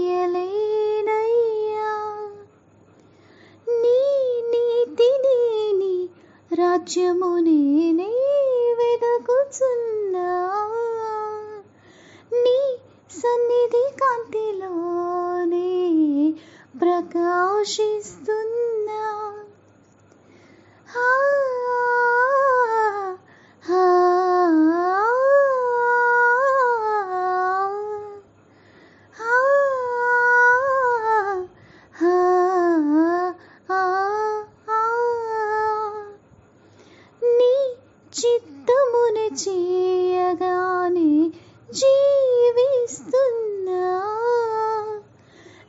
చేయలేనయ్యా నీ నీతిని నీ రాజ్యము నేనే వెదకుచున్నా. నీ సన్నిధి కాంతిలోనే ప్రకాశిస్తున్నా. చిత్తముని చేయగానే జీవిస్తున్నా.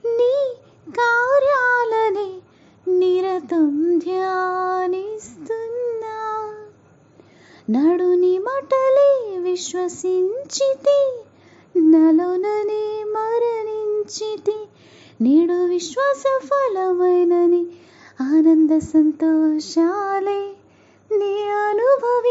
నీ కార్యాలనే నిరతం ధ్యానిస్తున్నా. నడుని మటలే విశ్వసించితి నలోననే మరణించితి నేడు విశ్వాస ఫలమైనని ఆనంద సంతోషాలే నీ అనుభవి